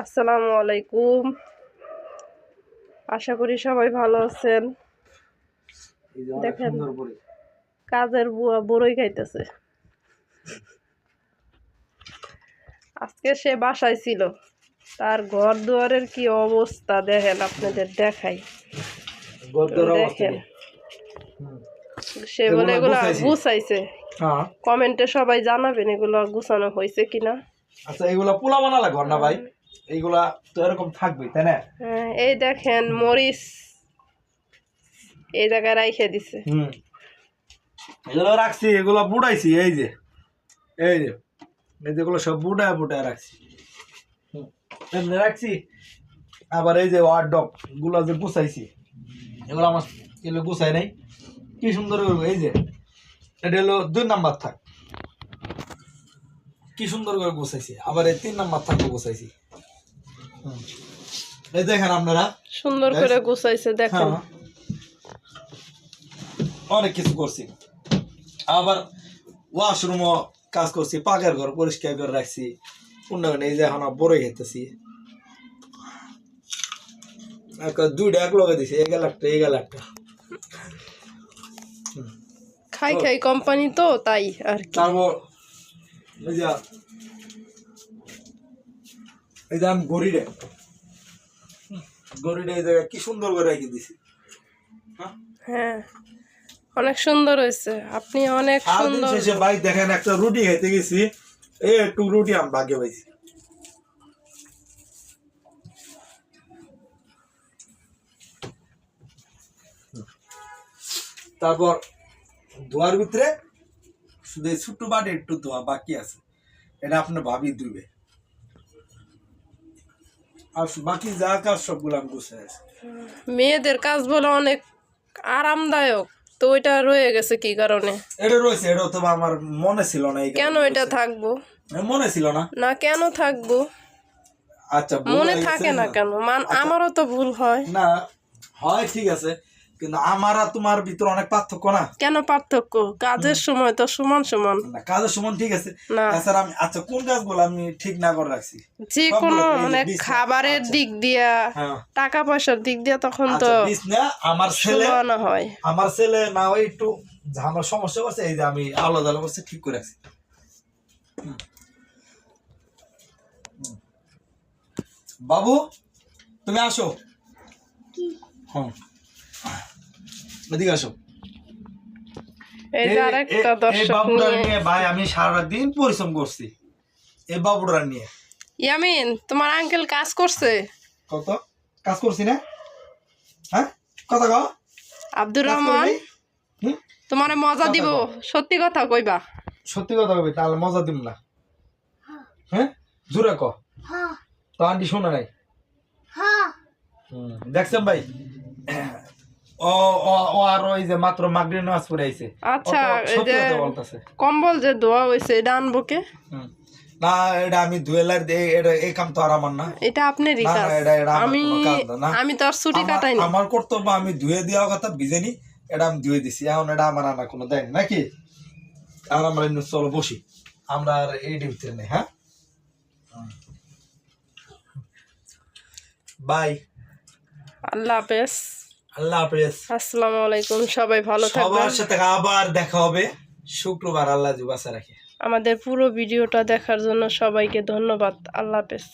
আসসালামু আলাইকুম। আশা করি সবাই ভালো আছেন। দেখেন। কাজের বুয়া বড়ই খাইতেছে। আজকে সে বাসায় ছিল। তার ঘর দুয়ারের কি অবস্থা দেখেন আপনাদের দেখাই। দেখেন। সে বলে এগুলো গুছাইছে? গুছাইছে। হ্যাঁ। কমেন্টে সবাই জানাবেন এগুলো গুছানো হয়েছে কিনা। আচ্ছা এগুলা পোলা বানালা ঘর না ভাই? এইগুলা তো এরকম থাকবেই তাই না? হ্যাঁ, এই দেখেন মরিচ এই জায়গায় রাইখে দিছে। হুম। এগুলো রাখছি এগুলো বুড়াইছি এই যে এই যে এই যেগুলো সব বুড়ায় বুড়ায় রাখছি। হুম। এমনি রাখছি আবার এই যে ওয়ার্ড ডগগুলো যে গুছাইছি এগুলো আমার এগুলো গুছাই নাই। কি সুন্দর করব এই যে এটা হলো দুই নাম্বার থাক। কি সুন্দর করে গুছাইছি আবার এই তিন নাম্বার থাকও গুছাইছি। এই দেখেন আপনারা। সুন্দর করে গুছাইছে দেখেন। হ্যাঁ অনেক কিছু করছি। আবার ওয়াশরুমও কাজ করছি পাকের ঘর পরিষ্কার করে রাখছি। উন্নয়ন এই যে এখন বড়ই খেতেছি। দুইটা এক লগে দিছি এই গেল একটা এই গেল একটা। খাই খাই কোম্পানি তো তাই আর কি। তারপর এই যে আমি গড়িরে গড়িরে এই জায়গায় কি সুন্দর করে রেখে দিছি। হ্যাঁ? হ্যাঁ। অনেক সুন্দর হয়েছে। আপনি অনেক সুন্দর। শেষে ভাই দেখেন একটা রুটি খাইতে গেছি। এই একটু রুটি আমি ভাগ্যে পাইছি। তারপর ধোয়ার ভিতরে শুধু ছোট্ট বাটে একটু ধোয়া বাকি আছে। এটা আপনার ভাবি ধুবে আর বাকি যা কাজ সবগুলো আমি গুছিয়ে আছে। মেয়েদের কাজ বলে অনেক আরামদায়ক তো ওইটা রয়ে গেছে কি কারণে? এটা রয়েছে এটা তো আমার মনে ছিল না এই কেন এটা থাকব? মনে ছিল না। না কেন থাকব? আচ্ছা মনে থাকে না কেন? মান আমারও তো ভুল হয়। না হয় ঠিক আছে। কিন্তু আমার আর তোমার ভিতরে অনেক পার্থক্য না? কেন পার্থক্য? কাজের সময় তো সমান সমান। না, কাজের সমান ঠিক আছে। না। তাছাড়া আমি আচ্ছা কোন কাজগুলো আমি ঠিক না করে রাখছি? যে কোনো মানে খাবারের আচ্ছা। দিক দিয়া হ্যাঁ। টাকা পয়সার দিক দিয়া তখন তো আচ্ছা আমার ছেলে সমান হয়। আমার ছেলে না ওই একটু আমার সমস্যা করছে এই যে আমি আলাদা আলাদা করছে ঠিক করে রাখছি। বাবু তুমি আসো। হ্যাঁ এদিকে আসো। এই যে আরেকটা এই- এই দর্শক নিয়ে নিয়ে ভাই আমি সারা দিন পরিশ্রম করছি। এই বাবুরা নিয়ে। ইয়ামিন তোমার আঙ্কেল কাজ করছে? কত? কাজ করছি না? হ্যাঁ? কথা কও। আব্দুর রহমান তোমারে মজা দিব। সত্যি কথা কইবা। সত্যি কথা কবি তাহলে মজা দিম না। হ্যাঁ? জোরে ক তো আন্টি শোনা নাই? হুম, দেখছেন ভাই? ও ও ও আর ওই যে মাত্র মাগরি নামাজ পড়ে আইছে আচ্ছা, এই যে- কম্বল যে ধোয়া এটা আনব কে? না এটা আমি ধুয়েলার এটা এই কাম তো আর আমার না। এটা আপনারই কাজ। আমি। আমি তো আর ছুটি আমার- কর্তব্য আমি ধুয়ে দেওয়ার কথা বিজেনি এটা আমি ধুয়ে দিছি। এখন এটা আমার আনা কোনো দেয় নাকি? এখন আমরা চলো বসি। আমরা আর এই ডিউটিতে নেই হ্যাঁ? বাই। আল্লাহ হাফেজ। আল্লাহ হাফেজ। আসসালামু আলাইকুম সবাই ভালো থাকবেন। সবার সাথে আবার দেখা হবে। শুক্রবার আল্লাহ জুবাসা রাখে। আমাদের পুরো ভিডিওটা দেখার জন্য সবাইকে ধন্যবাদ। আল্লাহ হাফেজ।